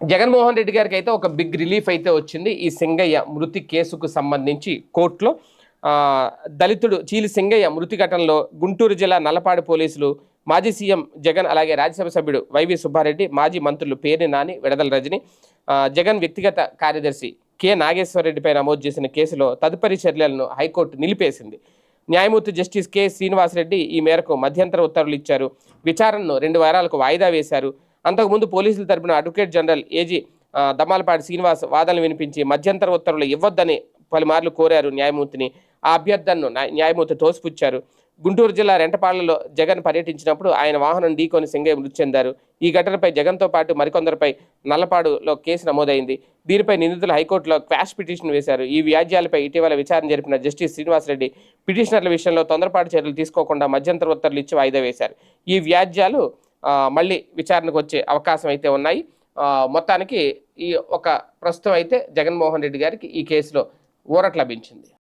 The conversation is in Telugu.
జగన్మోహన్ రెడ్డి గారికి అయితే ఒక బిగ్ రిలీఫ్ అయితే వచ్చింది. ఈ సింగయ్య మృతి కేసుకు సంబంధించి కోర్టులో దళితుడు చీలి సింగయ్య మృతి ఘటనలో గుంటూరు జిల్లా నల్లపాడు పోలీసులు మాజీ సీఎం జగన్ అలాగే రాజ్యసభ సభ్యుడు వైవి సుబ్బారెడ్డి మాజీ మంత్రులు పేర్ని నాని విడదల రజని జగన్ వ్యక్తిగత కార్యదర్శి కె. నాగేశ్వరరెడ్డిపై నమోదు చేసిన కేసులో తదుపరి చర్యలను హైకోర్టు నిలిపేసింది. న్యాయమూర్తి జస్టిస్ కె. శ్రీనివాసరెడ్డి ఈ మేరకు మధ్యంతర ఉత్తర్వులు ఇచ్చారు. విచారణను రెండు వారాలకు వాయిదా వేశారు. అంతకుముందు పోలీసుల తరపున advocate general AG Dammalapati Srinivas వాదనలు వినిపించి మధ్యంతర ఉత్తర్వులు ఇవ్వొద్దని పలుమార్లు కోరారు న్యాయమూర్తిని. ఆ అభ్యర్థనను న్యాయమూర్తి తోసిపుచ్చారు. గుంటూరు జిల్లా రెంటపాళ్ళలో జగన్ పర్యటించినప్పుడు ఆయన వాహనం ఢీకొని సింగయ్య మృతి చెందారు. ఈ ఘటనపై జగన్తో పాటు మరికొందరిపై నల్లపాడులో కేసు నమోదైంది. దీనిపై నిందితులు హైకోర్టులో క్వాష్ పిటిషన్ వేశారు. ఈ వ్యాజ్యాలపై ఇటీవల విచారణ జరిపిన జస్టిస్ శ్రీనివాసరెడ్డి పిటిషనర్ల విషయంలో తొందరపాటు చర్యలు తీసుకోకుండా మధ్యంతర ఉత్తర్వులు ఇచ్చి వాయిదా వేశారు. ఈ వ్యాజ్యాలు మళ్ళీ విచారణకు వచ్చే అవకాశం అయితే ఉన్నాయి. మొత్తానికి ఈ ఒక ప్రస్తుతం అయితే జగన్మోహన్ రెడ్డి గారికి ఈ కేసులో ఊరట లభించింది.